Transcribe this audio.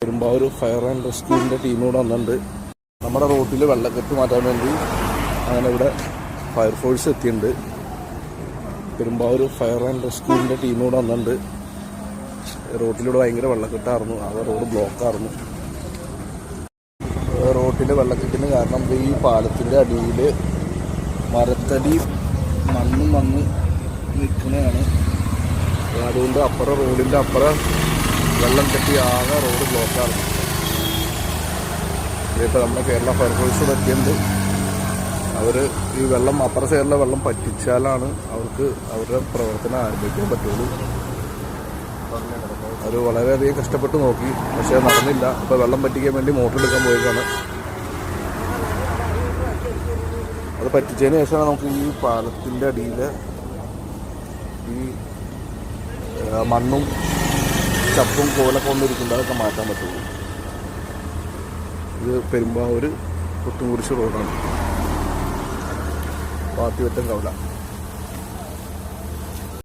Perumbavoor fire and റെസ്ക്യൂവിന്റെ team കൂടെ വന്നിട്ടുണ്ട്. നമ്മുടെ റോട്ടിൽ വെള്ളക്കെട്ട് മാറ്റാൻ വേണ്ടി അങ്ങനെ ഇവിടെ ഫയർഫോഴ്സ് എത്തിയിട്ടുണ്ട്. പെരുമ്പാവൂർ ഫയർ ആൻഡ് റെസ്ക്യൂവിന്റെ ടീം കൂടെ വന്നിട്ടുണ്ട്. റോട്ടിലൂടെ ഭയങ്കര വെള്ളക്കെട്ടായിരുന്നു. അത് റോഡ് ബ്ലോക്കായിരുന്നു റോട്ടിൽ വെള്ളക്കെട്ടിന് കാരണം ഈ പാലത്തിന്റെ അടിയിൽ മരത്തടി മണ്ണും വന്ന് നിൽക്കുന്നതാണ്. അതുകൊണ്ട് അപ്പുറം റോഡിന്റെ അപ്പുറം വെള്ളം കെട്ടി ആകെ റോഡ് ബ്ലോക്കാണ് ഇപ്പോൾ നമ്മുടെ കേരള ഫയർഫോഴ്സ് പറ്റിയുണ്ട് അവർ ഈ വെള്ളം അപ്പുറ സൈഡിലെ വെള്ളം പറ്റിച്ചാലാണ് അവർക്ക് അവരുടെ പ്രവർത്തനം ആരംഭിക്കാൻ പറ്റുള്ളൂ. അവർ വളരെയധികം കഷ്ടപ്പെട്ട് നോക്കി. പക്ഷേ നടന്നില്ല. അപ്പോൾ വെള്ളം പറ്റിക്കാൻ വേണ്ടി മോട്ടർ എടുക്കാൻ പോയതാണ് അത് പറ്റിച്ചതിന് ശേഷമാണ് നമുക്ക് ഈ പാലത്തിന്റെ അടിയിൽ ഈ മണ്ണും ചപ്പും കോലൊക്കെ വന്നിരിക്കുമ്പോൾ അതൊക്കെ മാറ്റാൻ പറ്റുള്ളൂ. ഇത് പെരുമ്പാവൂർ പുത്തുംകുരിശ് റോഡാണ്. പാത്തിവറ്റം കവല.